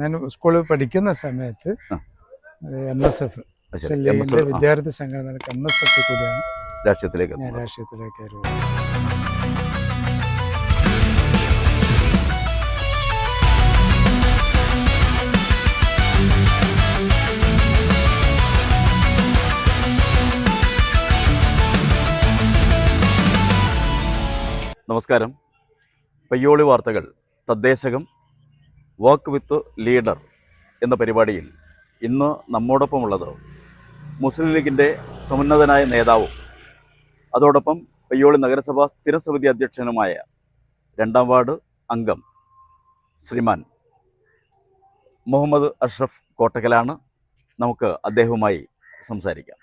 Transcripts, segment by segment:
ഞാൻ സ്കൂളിൽ പഠിക്കുന്ന സമയത്ത്. എം എസ് എഫ് വിദ്യാർത്ഥി സംഘടന എം എസ് എഫ് കൂടിയാണ്. രാഷ്ട്രീയത്തിലേക്ക് ഞാൻ നമസ്കാരം. പയ്യോളി വാർത്തകൾ തദ്ദേശകം വർക്ക് വിത്ത് ലീഡർ എന്ന പരിപാടിയിൽ ഇന്ന് നമ്മോടൊപ്പമുള്ളത് മുസ്ലിം ലീഗിന്റെ സമുന്നതനായ നേതാവും അതോടൊപ്പം പയ്യോളി നഗരസഭാ സ്ഥിരസമിതി അധ്യക്ഷനുമായ രണ്ടാം വാർഡ് അംഗം ശ്രീമാൻ മുഹമ്മദ് അഷ്റഫ് കോട്ടക്കലാണ്. നമുക്ക് അദ്ദേഹവുമായി സംസാരിക്കാം.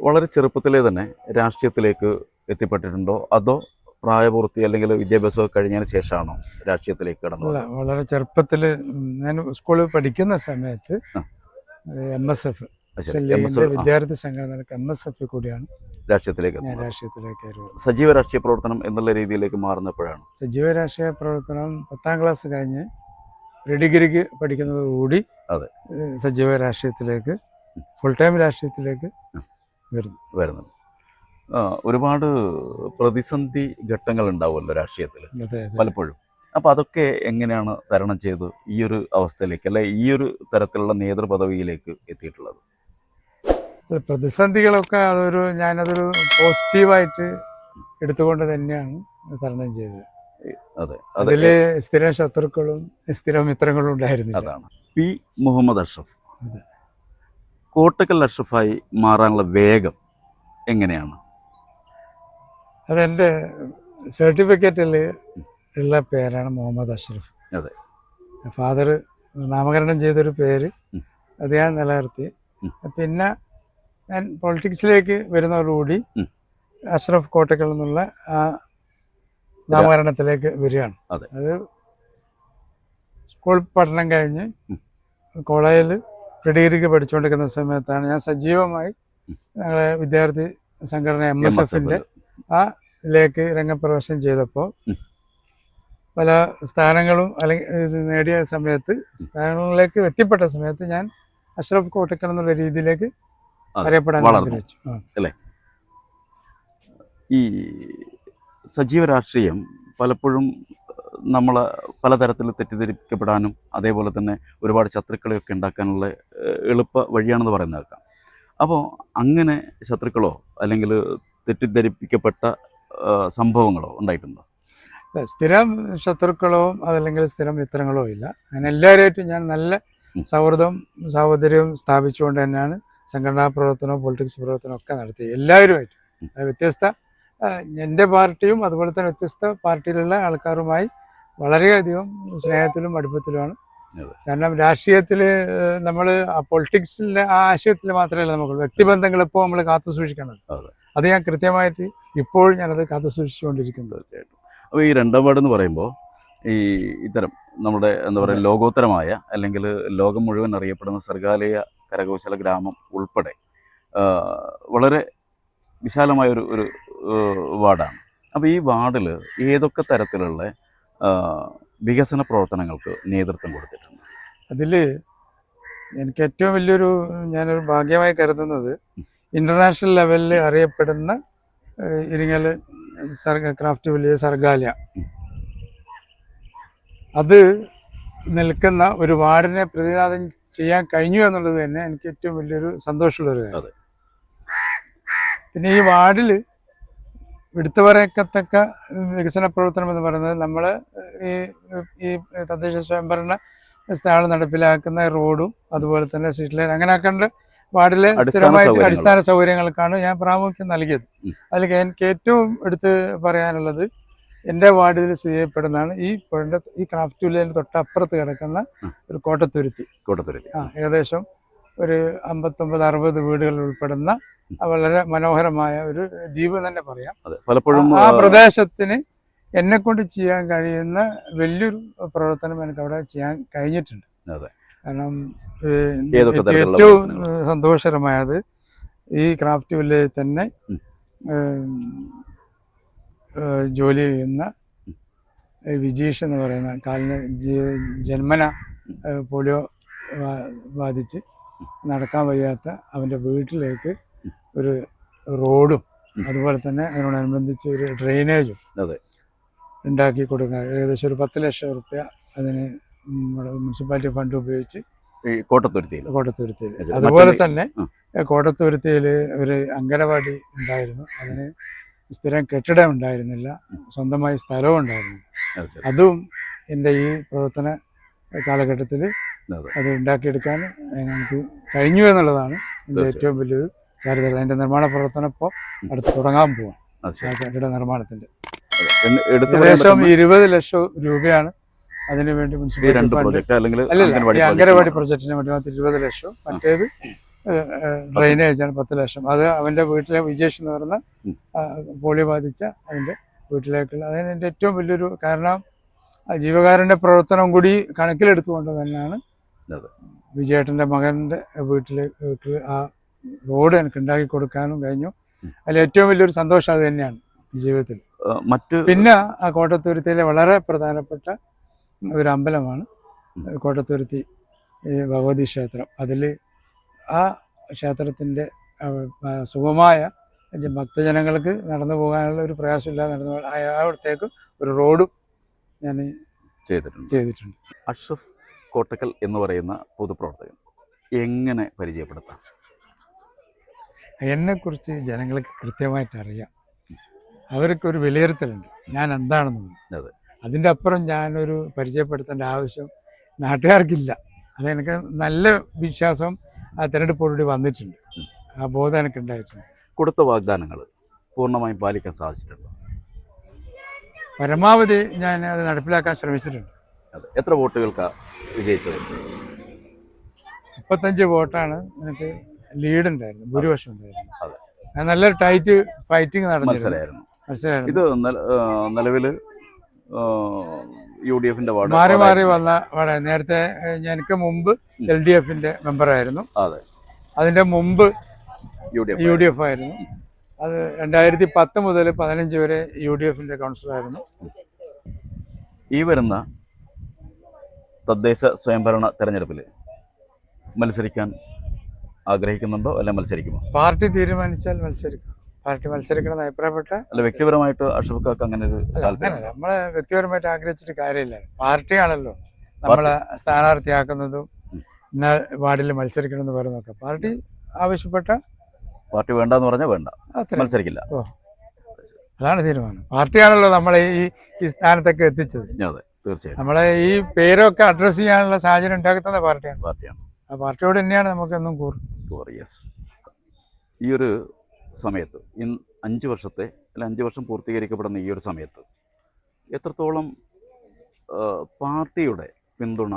വളരെ ചെറുപ്പത്തിലേ തന്നെ രാഷ്ട്രീയത്തിലേക്ക് എത്തിപ്പെട്ടിട്ടുണ്ടോ? അതോ പ്രായപൂർത്തി അല്ലെങ്കിൽ വിദ്യാഭ്യാസം കഴിഞ്ഞതിന് ശേഷമാണോ രാഷ്ട്രീയത്തിലേക്ക് കടന്നത് അല്ല വളരെ ചെറുപ്പത്തിൽ ഞാൻ സ്കൂളിൽ പഠിക്കുന്ന സമയത്ത്. എം എസ് എഫ് വിദ്യാർത്ഥി സംഘടന എം എസ് എഫ് കൂടിയാണ് രാഷ്ട്രീയത്തിലേക്ക്. രാഷ്ട്രീയത്തിലേക്ക് സജീവ രാഷ്ട്രീയ പ്രവർത്തനം എന്നുള്ള രീതിയിലേക്ക് മാറുന്നപ്പോഴാണ് സജീവ രാഷ്ട്രീയ പ്രവർത്തനം പത്താം ക്ലാസ് കഴിഞ്ഞ് ഡിഗ്രിക്ക് പഠിക്കുന്നതോടുകൂടി അതെ. സജീവ രാഷ്ട്രീയത്തിലേക്ക് ഫുൾ ടൈം രാഷ്ട്രീയത്തിലേക്ക്. വരുന്നു വരുന്നത് ആ, ഒരുപാട് പ്രതിസന്ധി ഘട്ടങ്ങൾ ഉണ്ടാവുമല്ലോ രാഷ്ട്രീയത്തിൽ പലപ്പോഴും. അപ്പോൾ അതൊക്കെ എങ്ങനെയാണ് തരണം ചെയ്ത് ഈ ഒരു അവസ്ഥയിലേക്ക് അല്ലെ ഈ ഒരു തരത്തിലുള്ള നേതൃപദവിയിലേക്ക് എത്തിയിട്ടുള്ളത്? പ്രതിസന്ധികളൊക്കെ അതൊരു ഞാനതൊരു പോസിറ്റീവായിട്ട് എടുത്തുകൊണ്ട് തന്നെയാണ് തരണം ചെയ്തത്. അതെ അതെ. അതിൽ സ്ഥിരം ശത്രുക്കളും സ്ഥിരം മിത്രങ്ങളും ഉണ്ടായിരുന്നു അതാണ്. പി മുഹമ്മദ് അഷ്റഫ്. കോട്ടക്കൽ അഷ്റഫായി മാറാനുള്ള വേഗം എങ്ങനെയാണ്? അതെന്റെ സർട്ടിഫിക്കറ്റിൽ ഉള്ള പേരാണ് മുഹമ്മദ് അഷ്റഫ് അതെ. ഫാദർ നാമകരണം ചെയ്തൊരു പേര്. അത് ഞാൻ നിലനിർത്തി. പിന്നെ ഞാൻ പൊളിറ്റിക്സിലേക്ക് വരുന്നതോടുകൂടി അഷ്റഫ് കോട്ടക്കൽ എന്നുള്ള ആ നാമകരണത്തിലേക്ക് വരികയാണ് അതെ. സ്കൂൾ പഠനം കഴിഞ്ഞ്. കോളേജിൽ ഡിഗ്രിക്ക് പഠിച്ചുകൊണ്ടിരിക്കുന്ന സമയത്താണ് ഞാൻ സജീവമായി. ഞങ്ങളെ വിദ്യാർത്ഥി സംഘടന എം എസ് എഫിന്റെ എഫിന്റെ ലേക്ക് രംഗപ്രവേശനം ചെയ്തപ്പോൾ പല സ്ഥാനങ്ങളും അല്ലെങ്കിൽ നേടിയ സമയത്ത് സ്ഥാനങ്ങളിലേക്ക് എത്തിപ്പെട്ട സമയത്ത് ഞാൻ അഷ്റഫ് കോട്ടക്കൽ എന്നുള്ള രീതിയിലേക്ക് അറിയപ്പെടാൻ. ആഗ്രഹിച്ചു. അല്ലേ? ഈ സജീവ രാഷ്ട്രീയം പലപ്പോഴും നമ്മൾ പലതരത്തിൽ തെറ്റിദ്ധരിക്കപ്പെടാനും അതേപോലെ തന്നെ ഒരുപാട് ശത്രുക്കളെയൊക്കെ ഉണ്ടാക്കാനുള്ള എളുപ്പ വഴിയാണെന്ന് പറയുന്നത് അപ്പോൾ അങ്ങനെ ശത്രുക്കളോ അല്ലെങ്കിൽ തെറ്റിദ്ധരിപ്പിക്കപ്പെട്ട സംഭവങ്ങളോ ഉണ്ടായിട്ടുണ്ടോ? സ്ഥിരം ശത്രുക്കളോ അതല്ലെങ്കിൽ സ്ഥിരം മിത്രങ്ങളോ ഇല്ല. അങ്ങനെ എല്ലാവരുമായിട്ടും ഞാൻ നല്ല സൗഹൃദം സാഹോദര്യവും സ്ഥാപിച്ചുകൊണ്ട് തന്നെയാണ് സംഘടനാ പ്രവർത്തനവും പൊളിറ്റിക്സ് പ്രവർത്തനവും ഒക്കെ നടത്തി എല്ലാവരുമായിട്ടും. വ്യത്യസ്ത എന്റെ പാർട്ടിയും അതുപോലെ തന്നെ വ്യത്യസ്ത പാർട്ടിയിലുള്ള ആൾക്കാരുമായി വളരെയധികം സ്നേഹത്തിലും അടുപ്പത്തിലുമാണ്. കാരണം രാഷ്ട്രീയത്തിൽ നമ്മൾ പൊളിറ്റിക്സിലെ ആ ആശയത്തിൽ മാത്രമല്ല നമുക്ക് വ്യക്തിബന്ധങ്ങൾ ഇപ്പോൾ നമ്മൾ കാത്തു സൂക്ഷിക്കണം അതെ. ഞാൻ കൃത്യമായിട്ട് ഇപ്പോഴും ഞാനത് കാത്തു സൂക്ഷിച്ചുകൊണ്ടിരിക്കുന്നത്. തീർച്ചയായിട്ടും. അപ്പോൾ ഈ രണ്ടാം വാർഡ് എന്ന് പറയുമ്പോൾ ഈ ഇത്തരം നമ്മുടെ എന്താ പറയുക ലോകോത്തരമായ അല്ലെങ്കിൽ ലോകം മുഴുവൻ അറിയപ്പെടുന്ന സർഗാലയ കരകൗശല ഗ്രാമം ഉൾപ്പെടെ വളരെ വിശാലമായ ഒരു ഒരു വാർഡാണ്. അപ്പോൾ ഈ വാർഡിൽ ഏതൊക്കെ തരത്തിലുള്ള വികസന പ്രവർത്തനങ്ങൾക്ക് നേതൃത്വം കൊടുത്തിട്ടുണ്ട്? അതിൽ എനിക്ക് ഏറ്റവും വലിയൊരു ഞാനൊരു ഭാഗ്യമായി കരുതുന്നത് ഇന്റർനാഷണൽ ലെവലിൽ അറിയപ്പെടുന്ന ഇരിങ്ങൽ സർഗ ക്രാഫ്റ്റ് വില്ലേജ് സർഗാലിയ അത് നിൽക്കുന്ന ഒരു വാർഡിനെ പ്രതിനിധാനം ചെയ്യാൻ കഴിഞ്ഞു എന്നുള്ളത് തന്നെ എനിക്ക് ഏറ്റവും വലിയൊരു സന്തോഷമുള്ളൊരു കാര്യം. പിന്നെ ഈ വാർഡിൽ എടുത്തു പറയത്തക്ക വികസന പ്രവർത്തനം എന്ന് പറയുന്നത് നമ്മൾ ഈ ഈ തദ്ദേശ സ്വയംഭരണ സ്ഥാപനം നടപ്പിലാക്കുന്ന റോഡും അതുപോലെ തന്നെ സ്ട്രീറ്റ് ലൈൻ അങ്ങനെ ആക്കേണ്ട വാർഡിലെ അടിസ്ഥാന സ്ഥിരമായിട്ട്. അടിസ്ഥാന സൗകര്യങ്ങൾക്കാണ് ഞാൻ പ്രാമുഖ്യം നൽകിയത്. അതിൽ എനിക്ക് ഏറ്റവും എടുത്ത് പറയാനുള്ളത് എന്റെ വാർഡിൽ സ്ഥിതി ചെയ്യപ്പെടുന്നതാണ് ഈ പുഴന്റെ ഈ ക്രാഫ്റ്റ് വില്ലേജിന് തൊട്ടപ്പുറത്ത് കിടക്കുന്ന ഒരു കോട്ടത്തുരുത്തി. കോട്ടത്തുരുത്തി. ആ ഏകദേശം ഒരു അമ്പത്തൊമ്പത് അറുപത് വീടുകൾ ഉൾപ്പെടുന്ന വളരെ മനോഹരമായ ഒരു ദ്വീപ് തന്നെ പറയാം. പലപ്പോഴും ആ ആ, പ്രദേശത്തിന് എന്നെ കൊണ്ട് ചെയ്യാൻ കഴിയുന്ന വലിയൊരു പ്രവർത്തനം എനിക്ക് അവിടെ ചെയ്യാൻ കഴിഞ്ഞിട്ടുണ്ട്. അതെ. കാരണം ഏറ്റവും സന്തോഷകരമായത് ഈ ക്രാഫ്റ്റ് വില്ലേജിൽ തന്നെ ജോലി ചെയ്യുന്ന വിജീഷ് എന്ന് പറയുന്ന കാലിന് ജന്മന പോളിയോ ബാധിച്ച് നടക്കാൻ വയ്യാത്ത അവന്റെ വീട്ടിലേക്ക് ഒരു റോഡും അതുപോലെ തന്നെ അതിനോടനുബന്ധിച്ച് ഒരു ഡ്രെയിനേജും. ഉണ്ടാക്കി കൊടുക്കുക ഏകദേശം ഒരു പത്ത് ലക്ഷം റുപ്യ അതിന് നമ്മുടെ മുനിസിപ്പാലിറ്റി ഫണ്ട് ഉപയോഗിച്ച് ഈ കോട്ടത്തുരുത്തിയിൽ. കോട്ടത്തുരുത്തിയിൽ. അതുപോലെ തന്നെ. കോട്ടത്തുരുത്തിയിൽ ഒരു അങ്കനവാടി ഉണ്ടായിരുന്നു. അതിന് സ്ഥിരം കെട്ടിടം ഉണ്ടായിരുന്നില്ല. സ്വന്തമായി സ്ഥലവും ഉണ്ടായിരുന്നില്ല. അത് എന്റെ ഈ പ്രവർത്തന കാലഘട്ടത്തിൽ അതെ. ഉണ്ടാക്കിയെടുക്കാൻ എനിക്ക് കഴിഞ്ഞു എന്നുള്ളതാണ് എന്റെ. ഏറ്റവും വലിയൊരു കാര്യം അതിന്റെ നിർമ്മാണ പ്രവർത്തനം ഇപ്പോൾ അടുത്ത് തുടങ്ങാൻ പോവാം. കെട്ടിട നിർമ്മാണത്തിന്റെ. ഏകദേശം ഇരുപത് ലക്ഷം രൂപയാണ് അതിനു വേണ്ടി ഈ രണ്ട് മുനിസിപ്പാലിറ്റി പ്രോജക്റ്റ് അല്ലെങ്കിൽ പ്രൊജക്ടിന് വേണ്ടി മാത്രം ഇരുപത് ലക്ഷം. മറ്റേത് ഡ്രെയിനേജ് ആണ് പത്ത് ലക്ഷം. അത് അവന്റെ വീട്ടിലെ വിജേഷ് എന്ന് പറഞ്ഞ പോളിയോ ബാധിച്ച അവന്റെ വീട്ടിലേക്കുള്ള. അതിന് എന്റെ ഏറ്റവും വലിയൊരു കാരണം ജീവകാരന്റെ പ്രവർത്തനം കൂടി കണക്കിലെടുത്തുകൊണ്ട് തന്നെയാണ് വിജയേട്ടന്റെ മകന്റെ മകന്റെ വീട്ടിൽ വീട്ടിൽ ആ റോഡ് എനിക്ക് ഉണ്ടാക്കി കൊടുക്കാനും കഴിഞ്ഞു. അതിൽ ഏറ്റവും വലിയൊരു സന്തോഷം അത് തന്നെയാണ് ജീവിതത്തിൽ. മറ്റ് പിന്നെ ആ കോട്ടത്തുരുത്തിയിലെ വളരെ പ്രധാനപ്പെട്ട ഒരു അമ്പലമാണ്. കോട്ടത്തുരുത്തി ഭഗവതി ക്ഷേത്രം. അതിൽ ആ ക്ഷേത്രത്തിന്റെ സുഖമായ ഭക്തജനങ്ങൾക്ക് നടന്നു പോകാനുള്ള ഒരു പ്രയാസമില്ലാതെ നടന്നു പോകാൻ അവിടത്തേക്ക് ഒരു റോഡും ഞാൻ ചെയ്തിട്ടുണ്ട്. ചെയ്തിട്ടുണ്ട്. അഷ്റഫ് കോട്ടക്കൽ എന്ന് പറയുന്ന പൊതുപ്രവർത്തകൻ എങ്ങനെ പരിചയപ്പെടുത്താം? എന്നെക്കുറിച്ച് ജനങ്ങൾക്ക് കൃത്യമായിട്ട് അറിയാം അവർക്കൊരു വിലയിരുത്തലുണ്ട്. ഞാൻ എന്താണെന്നുള്ളത്. അതെ. അതിന്റെ അപ്പുറം ഞാനൊരു പരിചയപ്പെടുത്തേണ്ട ആവശ്യം നാട്ടുകാർക്കില്ല. അതെനിക്ക് നല്ല വിശ്വാസം ആ തിരഞ്ഞെടുപ്പോടുകൂടി വന്നിട്ടുണ്ട്. ആ ബോധം എനിക്ക് ഉണ്ടായിട്ടുണ്ട് കൊടുത്ത വാഗ്ദാനങ്ങൾ പൂർണമായും പാലിക്കാൻ സാധിച്ചിട്ടുണ്ട്? പരമാവധി ഞാൻ അത് നടപ്പിലാക്കാൻ ശ്രമിച്ചിട്ടുണ്ട്. അതെ. എത്ര വോട്ടുകൾക്കാണ് വിജയിച്ചത്? മുപ്പത്തഞ്ച് വോട്ടാണ് എനിക്ക് ലീഡ് ഉണ്ടായിരുന്നു ഭൂരിപക്ഷം ഉണ്ടായിരുന്നു അതെ. നല്ലൊരു ടൈറ്റ് ഫൈറ്റിംഗ് നടന്നു മനസ്സിലായിരുന്നു മത്സരമായിരുന്നു. ഇത് നിലവിൽ യു ഡി എഫിന്റെ വാർഡ് മാറി മാറി വന്ന വാർഡ്. നേരത്തെ ഞാനൊക്കെ എനിക്ക് മുമ്പ്. എൽ ഡി എഫിന്റെ മെമ്പറായിരുന്നു. അതെ. അതിന്റെ മുമ്പ് യു ഡി എഫ് ആയിരുന്നു. അത് രണ്ടായിരത്തി പത്ത് മുതൽ പതിനഞ്ച് വരെ യു ഡി എഫിന്റെ കൗൺസിലായിരുന്നു ഈ വരുന്ന തദ്ദേശ സ്വയംഭരണ തെരഞ്ഞെടുപ്പിൽ മത്സരിക്കാൻ ആഗ്രഹിക്കുന്നുണ്ടോ? അല്ല മത്സരിക്കുമോ? പാർട്ടി തീരുമാനിച്ചാൽ മത്സരിക്കും. പാർട്ടി മത്സരിക്കണം എന്ന് അഭിപ്രായപ്പെട്ട അല്ല വ്യക്തിപരമായിട്ട് അഷ്റഫ് അങ്ങനെ ഒരു താല്പര്യം നമ്മളെ വ്യക്തിപരമായിട്ട് ആഗ്രഹിച്ചിട്ട് കാര്യമില്ല. പാർട്ടിയാണല്ലോ. നമ്മളെ സ്ഥാനാർത്ഥിയാക്കുന്നതും ഇന്ന വാർഡിൽ മത്സരിക്കണം എന്ന് പറയുന്നതൊക്കെ. പാർട്ടി ആവശ്യപ്പെട്ട പാർട്ടി വേണ്ടെന്ന് പറഞ്ഞാൽ വേണ്ട. മത്സരിക്കില്ല. അതാണ് തീരുമാനം. പാർട്ടിയാണല്ലോ നമ്മളെ ഈ ഈ സ്ഥാനത്തൊക്കെ എത്തിച്ചത്. അതെ തീർച്ചയായും നമ്മളെ ഈ പേരൊക്കെ അഡ്രസ് ചെയ്യാനുള്ള സാഹചര്യം ഉണ്ടാക്കുന്ന പാർട്ടിയാണ്. പാർട്ടിയാണ്. ആ പാർട്ടിയോട് തന്നെയാണ് നമുക്കെന്നും എന്നും യെസ് ഈ ഒരു സമയത്ത് ഇന്ന് അഞ്ച് വർഷത്തെ അല്ല അഞ്ച് വർഷം പൂർത്തീകരിക്കപ്പെടുന്ന ഈ ഒരു സമയത്ത് എത്രത്തോളം പാർട്ടിയുടെ പിന്തുണ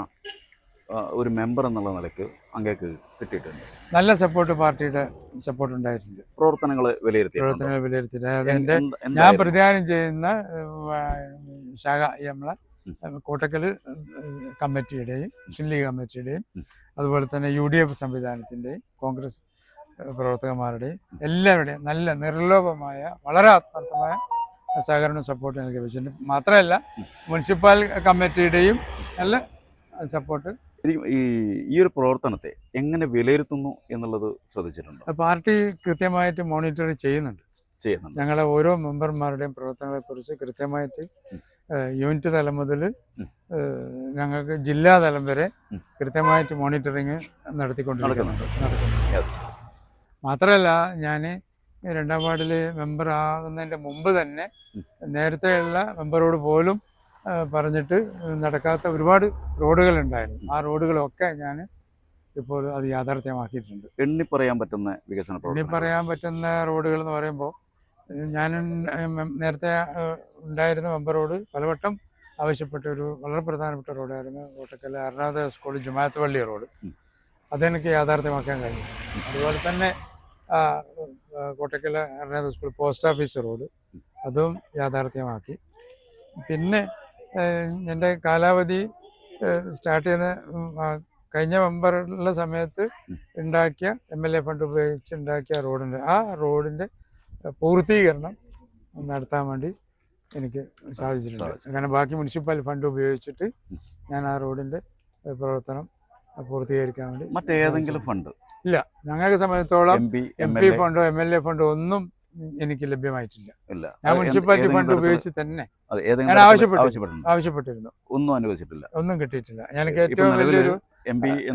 ഒരു മെമ്പർ എന്നുള്ള നിലയ്ക്ക് അങ്ങേക്ക് കിട്ടിയിട്ടുണ്ട്? നല്ല സപ്പോർട്ട് പാർട്ടിയുടെ സപ്പോർട്ട് ഉണ്ടായിട്ടുണ്ട്. പ്രവർത്തനങ്ങൾ വിലയിരുത്തി പ്രവർത്തനങ്ങൾ വിലയിരുത്തി ഞാൻ? പ്രതിദാനം ചെയ്യുന്ന ശാഖ നമ്മളെ കോട്ടക്കൽ കമ്മിറ്റിയുടെയും മുസ്ലിം ലീഗ് കമ്മിറ്റിയുടെയും അതുപോലെ തന്നെ യു ഡി എഫ് സംവിധാനത്തിന്റെയും കോൺഗ്രസ് പ്രവർത്തകന്മാരുടെയും എല്ലാവരുടെയും നല്ല നിർലോഭമായ വളരെ ആത്മാർത്ഥമായ സഹകരണവും സപ്പോർട്ട് എനിക്ക് ലഭിച്ചിട്ടുണ്ട്. മാത്രമല്ല മുനിസിപ്പൽ കമ്മിറ്റിയുടെയും നല്ല സപ്പോർട്ട് ഈ ഈ ഒരു പ്രവർത്തനത്തെ എങ്ങനെ വിലയിരുത്തുന്നു എന്നുള്ളത് ശ്രദ്ധിച്ചിട്ടുണ്ട്? പാർട്ടി കൃത്യമായിട്ട് മോണിറ്റർ ചെയ്യുന്നുണ്ട്. ചെയ്യുന്നുണ്ട്. ഞങ്ങളെ ഓരോ മെമ്പർമാരുടെയും പ്രവർത്തനങ്ങളെക്കുറിച്ച് കൃത്യമായിട്ട് യൂണിറ്റ് തലം മുതൽ ഞങ്ങൾക്ക് ജില്ലാ തലം വരെ കൃത്യമായിട്ട് മോണിറ്ററിങ് നടത്തിക്കൊണ്ടിരിക്കുന്നുണ്ട് നടക്കുന്നുണ്ട്. മാത്രമല്ല ഞാൻ രണ്ടാം വാർഡിൽ മെമ്പർ ആകുന്നതിന്റെ മുമ്പ് തന്നെ നേരത്തെ നേരത്തെയുള്ള മെമ്പറോട് പോലും പറഞ്ഞിട്ട് നടക്കാത്ത ഒരുപാട് റോഡുകൾ ഉണ്ടായിരുന്നു. ആ റോഡുകളൊക്കെ ഞാൻ ഇപ്പോൾ അത് യാഥാർത്ഥ്യമാക്കിയിട്ടുണ്ട്. എണ്ണി പറയാൻ പറ്റുന്ന വികസന എണ്ണി പറയാൻ പറ്റുന്ന റോഡുകൾ എന്ന് പറയുമ്പോൾ ഞാൻ നേരത്തെ ഉണ്ടായിരുന്ന മെമ്പറോട് പലവട്ടം ആവശ്യപ്പെട്ട ഒരു വളരെ പ്രധാനപ്പെട്ട റോഡായിരുന്നു കോട്ടക്കൽ എറണാകുളം സ്കൂൾ ജുമാത്ത് പള്ളി റോഡ്. അതെനിക്ക് യാഥാർത്ഥ്യമാക്കാൻ കഴിഞ്ഞു. അതുപോലെ തന്നെ Kottakkal Ernakulam school post office road. അതും യാഥാർത്ഥ്യമാക്കി. പിന്നെ എന്റെ കാലാവധി സ്റ്റാർട്ട് ചെയ്യുന്ന കഴിഞ്ഞ മെമ്പറുള്ള സമയത്ത്. ഉണ്ടാക്കിയ എം എൽ എ ഫണ്ട് ഉപയോഗിച്ച് ഉണ്ടാക്കിയ റോഡുണ്ട് ആ റോഡിന്റെ പൂർത്തീകരണം നടത്താൻ വേണ്ടി എനിക്ക് സാധിച്ചിട്ടുണ്ട്. അങ്ങനെ ബാക്കി മുനിസിപ്പൽ ഫണ്ട് ഉപയോഗിച്ചിട്ട് ഞാൻ ആ റോഡിന്റെ പ്രവർത്തനം പൂർത്തീകരിക്കാൻ വേണ്ടി മറ്റേതെങ്കിലും ഫണ്ട്? ഇല്ല. ഞങ്ങൾക്ക് സംബന്ധിച്ചോളം എം പി ഫണ്ടോ എം എൽ എ ഫണ്ടോ ഒന്നും എനിക്ക് ലഭ്യമായിട്ടില്ല. ഇല്ല. ഞാൻ മുനിസിപ്പാലിറ്റി ഫണ്ട് ഉപയോഗിച്ച് തന്നെ അത് ഞാൻ ഏതെങ്കിലും തരത്തിൽ ആവശ്യപ്പെട്ടു. ആവശ്യപ്പെട്ടിട്ടുണ്ട്. ആവശ്യപ്പെട്ടിരുന്നു. ഒന്നും അനുവദിച്ചിട്ടില്ല. ഒന്നും കിട്ടിയിട്ടില്ല. ഞാനൊക്കെ ഏറ്റവും വലിയൊരു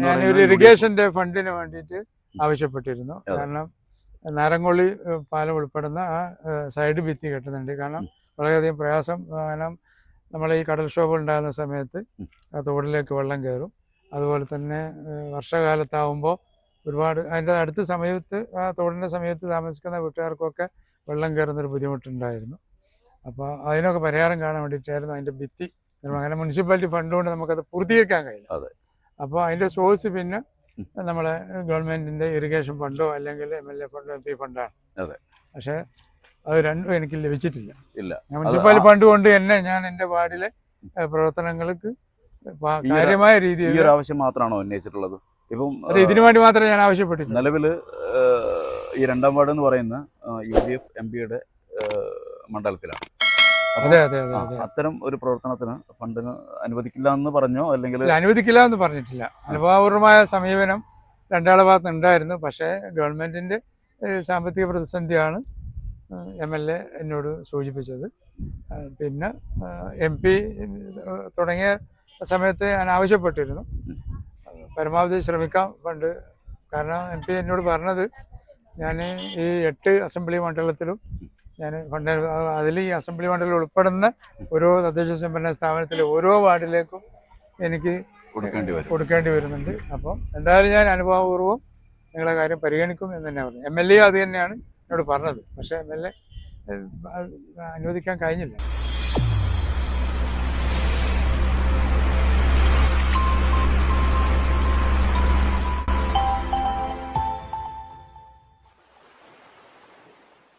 പറയുന്നത് ഇറിഗേഷന്റെ ഫണ്ടിന് വേണ്ടിയിട്ട് ആവശ്യപ്പെട്ടിരുന്നു. കാരണം നാരങ്ങോളി പാലം ഉൾപ്പെടുന്ന ആ സൈഡ് ഭിത്തി കെട്ടുന്നുണ്ട്. കാരണം വളരെയധികം പ്രയാസം കാരണം നമ്മളെ ഈ കടൽക്ഷോഭം ഉണ്ടാകുന്ന സമയത്ത് ആ തോടിലേക്ക് വെള്ളം കയറും. അതുപോലെ തന്നെ വർഷകാലത്താവുമ്പോൾ ഒരുപാട് അതിന്റെ അടുത്ത സമയത്ത് ആ തോടിന്റെ സമയത്ത് താമസിക്കുന്ന വീട്ടുകാർക്കൊക്കെ വെള്ളം കയറുന്നൊരു ബുദ്ധിമുട്ടുണ്ടായിരുന്നു അപ്പോൾ അതിനൊക്കെ പരിഹാരം കാണാൻ വേണ്ടിയിട്ടായിരുന്നു അതിന്റെ ഭിത്തി അങ്ങനെ മുനിസിപ്പാലിറ്റി ഫണ്ട് കൊണ്ട് നമുക്കത് പൂർത്തീകരിക്കാൻ കഴിയും അതെ. അപ്പോൾ അതിന്റെ സോഴ്സ് പിന്നെ. നമ്മളെ ഗവൺമെന്റിന്റെ ഇറിഗേഷൻ ഫണ്ടോ അല്ലെങ്കിൽ എം എൽ എ ഫണ്ടോ എം പി ഫണ്ടാണ് അതെ. പക്ഷേ അത് രണ്ടും എനിക്ക് ലഭിച്ചിട്ടില്ല ഇല്ല മുനിസിപ്പാലിറ്റി ഫണ്ട് കൊണ്ട് തന്നെ ഞാൻ എന്റെ വാർഡിലെ പ്രവർത്തനങ്ങൾക്ക് പ- രീതിയിൽ ഈ ഒരു ആവശ്യം മാത്രമാണോ ഉന്നയിച്ചിട്ടുള്ളത്? ഇപ്പം ഇതിനു വേണ്ടി മാത്രമേ ഞാൻ ആവശ്യപ്പെട്ടിട്ടുള്ളൂ. നിലവിൽ ഈ രണ്ടാം വാർഡ് എന്ന് പറയുന്ന യു ഡി എഫ് എം പിയുടെ മണ്ഡലത്തിലാണ് അതെ അതെ അതെ അത്തരം ഒരു പ്രവർത്തനത്തിന് ഫണ്ടിന് അനുവദിക്കില്ല എന്ന് പറഞ്ഞോ? അല്ലെങ്കിൽ അനുവദിക്കില്ല എന്ന് പറഞ്ഞിട്ടില്ല. അനുഭാവപൂർവമായ സമീപനം രണ്ടാളെ ഭാഗത്ത് ഉണ്ടായിരുന്നു. പക്ഷേ ഗവൺമെന്റിന്റെ സാമ്പത്തിക പ്രതിസന്ധിയാണ് എം എൽ എ എന്നോട് സൂചിപ്പിച്ചത്. പിന്നെ എം പി തുടങ്ങിയ സമയത്ത് ഞാൻ ആവശ്യപ്പെട്ടിരുന്നു. പരമാവധി ശ്രമിക്കാം പണ്ട്. കാരണം എം പി എന്നോട് പറഞ്ഞത് ഞാൻ ഈ എട്ട് അസംബ്ലി മണ്ഡലത്തിലും ഞാൻ ഫണ്ട് അതിൽ ഈ അസംബ്ലി മണ്ഡലം ഉൾപ്പെടുന്ന ഓരോ തദ്ദേശ സ്വയംഭരണ സ്ഥാപനത്തിലെ ഓരോ വാർഡിലേക്കും എനിക്ക് കൊടുക്കേണ്ടി വരും. കൊടുക്കേണ്ടി വരുന്നുണ്ട്. അപ്പം എന്തായാലും ഞാൻ അനുഭവപൂർവം നിങ്ങളെ കാര്യം പരിഗണിക്കും എന്ന് തന്നെ പറഞ്ഞു. എം എൽ എ അത് തന്നെയാണ് എന്നോട് പറഞ്ഞത്. പക്ഷേ എം എൽ എ അനുവദിക്കാൻ കഴിഞ്ഞില്ല.